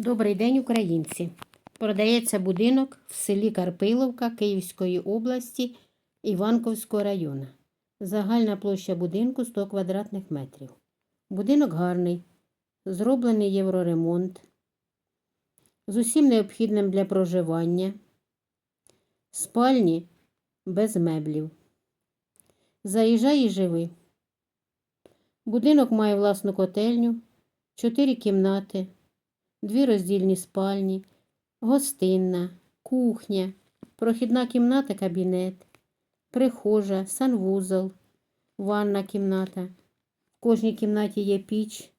Добрий день, українці! Продається будинок в селі Карпиловка Київської області Іванковського району. Загальна площа будинку 100 квадратних метрів. Будинок гарний, зроблений євроремонт, з усім необхідним для проживання, спальні без меблів. Заїжджай і живи. Будинок має власну котельню, 4 кімнати дві роздільні спальні, гостинна, кухня, прохідна кімната, кабінет, прихожа, санвузол, ванна кімната. В кожній кімнаті є піч,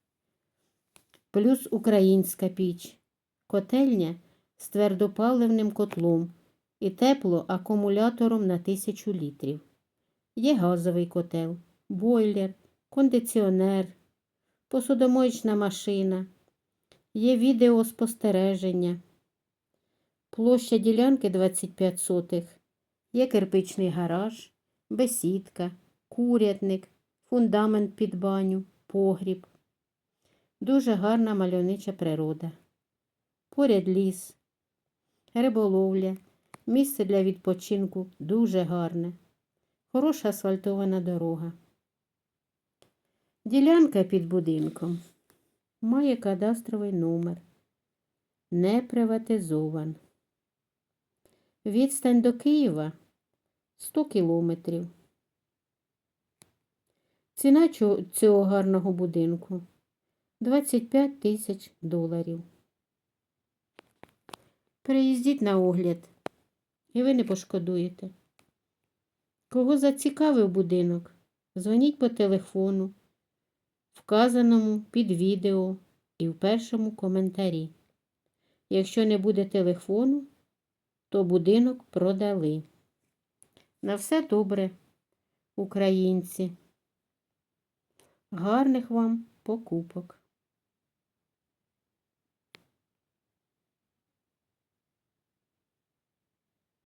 плюс українська піч, котельня з твердопаливним котлом і теплоакумулятором на тисячу літрів. Є газовий котел, бойлер, кондиціонер, посудомоєчна машина. Є відеоспостереження. Площа ділянки 25 сотих. Є кирпичний гараж, бесідка, курятник, фундамент під баню, погріб. Дуже гарна мальовнича природа. Поряд ліс, риболовля, місце для відпочинку дуже гарне. Хороша асфальтована дорога. Ділянка під будинком має кадастровий номер. Не приватизован. Відстань до Києва 100 кілометрів. Ціна цього гарного будинку 25 тисяч доларів. Приїздіть на огляд, і ви не пошкодуєте. Кого зацікавив будинок? Дзвоніть по телефону вказаному під відео і в першому коментарі. Якщо не буде телефону, то будинок продали. На все добре, українці. Гарних вам покупок!